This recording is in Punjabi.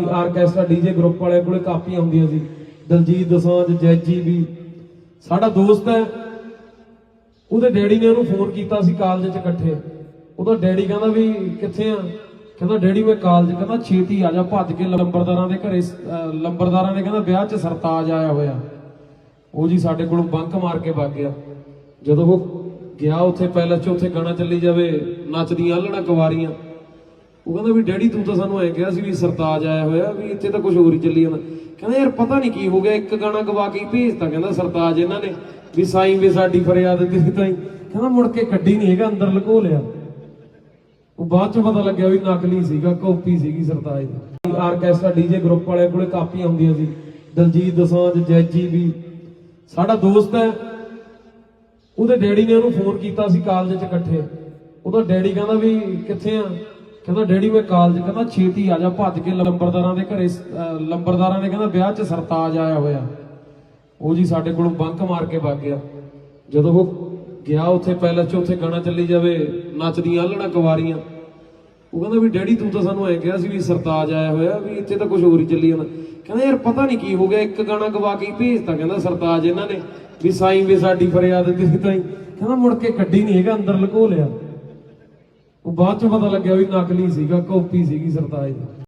ਆਰਕੈਸਟਰਾ ਡੀਜੇ ਗਰੁੱਪ ਵਾਲਿਆਂ ਕੋਲੇ ਕਾਪੀਆਂ ਹੁੰਦੀਆਂ ਸੀ। ਦਲਜੀਤ ਦੋਸਾਂਝ, ਜੈਜੀ ਵੀ। ਸਾਡਾ ਦੋਸਤ ਹੈ। ਉਹਦੇ ਡੈਡੀ ਨੇ ਉਹਨੂੰ ਫੋਨ ਕੀਤਾ ਸੀ ਕਾਲਜ 'ਚ ਇਕੱਠੇ। ਉਹਦਾ ਡੈਡੀ ਕਹਿੰਦਾ ਵੀ ਕਿੱਥੇ ਆ? ਕਹਿੰਦਾ, ਡੈਡੀ, ਮੈਂ ਕਾਲਜ। ਕਹਿੰਦਾ, ਛੇਤੀ ਆ ਜਾ, ਭੱਜ ਕੇ ਲੰਬਰਦਾਰਾਂ ਦੇ ਘਰੇ ਲੰਬਰਦਾਰਾਂ ਨੇ ਕਹਿੰਦਾ, ਵਿਆਹ 'ਚ ਸਰਤਾਜ ਆਇਆ ਹੋਇਆ। ਉਹ ਜੀ ਸਾਡੇ ਕੋਲ ਬੰਕ ਮਾਰ ਕੇ ਵਗ ਗਿਆ। ਜਦੋਂ ਉਹ ਗਿਆ, ਉੱਥੇ ਪੈਲਸ 'ਚ ਉੱਥੇ ਗਾਣਾ ਚੱਲੀ ਜਾਵੇ, ਨੱਚਦੀਆਂ ਆਲਣਾ ਕੁਵਾਰੀਆਂ ਉਹ ਕਹਿੰਦਾ ਵੀ ਡੈਡੀ ਤੂੰ ਤਾਂ ਸਾਨੂੰ ਐ ਕਿਹਾ ਸੀ ਵੀ ਸਰਤਾਜ ਆਇਆ ਹੋਇਆ ਵੀ ਇੱਥੇ ਤਾਂ ਕੁਝ ਹੋਰ ਹੀ ਚੱਲੀ ਜਾਂਦਾ। ਕਹਿੰਦਾ ਯਾਰ ਪਤਾ ਨਹੀਂ ਕੀ ਹੋ ਗਿਆ, ਇੱਕ ਗਾਣਾ ਗਵਾ ਕੇ ਭੇਜਤਾ ਕਹਿੰਦਾ ਸਰਤਾਜ ਇਹਨਾਂ ਨੇ, ਵੀ ਸਾਈਂ ਵੀ ਸਾਡੀ ਫਰਿਆਦ ਦਿੱਤੀ ਤਾਈ ਕਹਿੰਦਾ ਮੁੜ ਕੇ ਕੱਢੀ ਨਹੀਂ ਹੈਗਾ, ਅੰਦਰ ਲੁਕੋ ਲਿਆ। ਉਹ ਬਾਅਦ ਚ ਪਤਾ ਲੱਗਿਆ ਵੀ ਨਕਲੀ ਸੀਗਾ, ਕਾਪੀ ਸੀਗੀ ਸਰਤਾਜ ਦੀ। ਆਰਕੈਸਟਰਾ ਡੀਜੇ ਗਰੁੱਪ ਵਾਲਿਆਂ ਕੋਲੇ ਕਾਪੀਆਂ ਹੁੰਦੀਆਂ ਸੀ। ਦਲਜੀਤ ਦੋਸਾਂਝ, ਜੈਜੀ ਵੀ। ਸਾਡਾ ਦੋਸਤ ਹੈ। ਉਹਦੇ ਡੈਡੀ ਨੇ ਉਹਨੂੰ ਫੋਨ ਕੀਤਾ ਸੀ ਕਾਲਜ 'ਚ ਇਕੱਠੇ। ਉਹਦਾ ਡੈਡੀ ਕਹਿੰਦਾ ਵੀ ਕਿੱਥੇ ਆ? ਕਹਿੰਦਾ, ਡੈਡੀ, ਮੈਂ ਕਾਲਜ ਕਹਿੰਦਾ, ਛੇਤੀ ਆ ਜਾ, ਭੱਜ ਕੇ ਲੰਬਰਦਾਰਾਂ ਦੇ ਘਰੇ ਲੰਬਰਦਾਰਾਂ ਨੇ ਕਹਿੰਦਾ, ਵਿਆਹ 'ਚ ਸਰਤਾਜ ਆਇਆ ਹੋਇਆ। ਉਹ ਜੀ ਸਾਡੇ ਕੋਲੋਂ ਬੰਕ ਮਾਰ ਕੇ ਵਗ ਗਿਆ। ਜਦੋਂ ਉਹ ਗਿਆ ਉੱਥੇ, ਪੈਲਸ 'ਚ ਉੱਥੇ ਗਾਣਾ ਚੱਲੀ ਜਾਵੇ, ਨੱਚਦੀਆਂ ਆਲਣਾ ਕੁਵਾਰੀਆਂ। ਉਹ ਕਹਿੰਦਾ ਵੀ, ਡੈਡੀ, ਤੂੰ ਤਾਂ ਸਾਨੂੰ ਐ ਕਿਹਾ ਸੀ ਵੀ ਸਰਤਾਜ ਆਇਆ ਹੋਇਆ, ਵੀ ਇੱਥੇ ਤਾਂ ਕੁਝ ਹੋਰ ਹੀ ਚੱਲੀ ਜਾਂਦਾ। ਕਹਿੰਦਾ, ਯਾਰ, ਪਤਾ ਨਹੀਂ ਕੀ ਹੋ ਗਿਆ, ਇੱਕ ਗਾਣਾ ਗਵਾ ਕੇ ਹੀ ਭੇਜਤਾ, ਕਹਿੰਦਾ ਸਰਤਾਜ ਇਹਨਾਂ ਨੇ, ਵੀ ਸਾਈਂ ਵੀ ਸਾਡੀ ਫਰਿਆਦ ਦਿੱਤੀ ਤਾਈ। ਕਹਿੰਦਾ, ਮੁੜ ਕੇ ਕੱਢੀ ਨਹੀਂ ਹੈਗਾ, ਅੰਦਰ ਲੁਕੋ ਲਿਆ। ਉਹ ਬਾਅਦ ਚ ਪਤਾ ਲੱਗਿਆ ਵੀ ਨਕਲੀ ਸੀਗਾ ਕਾਪੀ ਸੀਗੀ ਸਰਤਾਜ ਦੀ।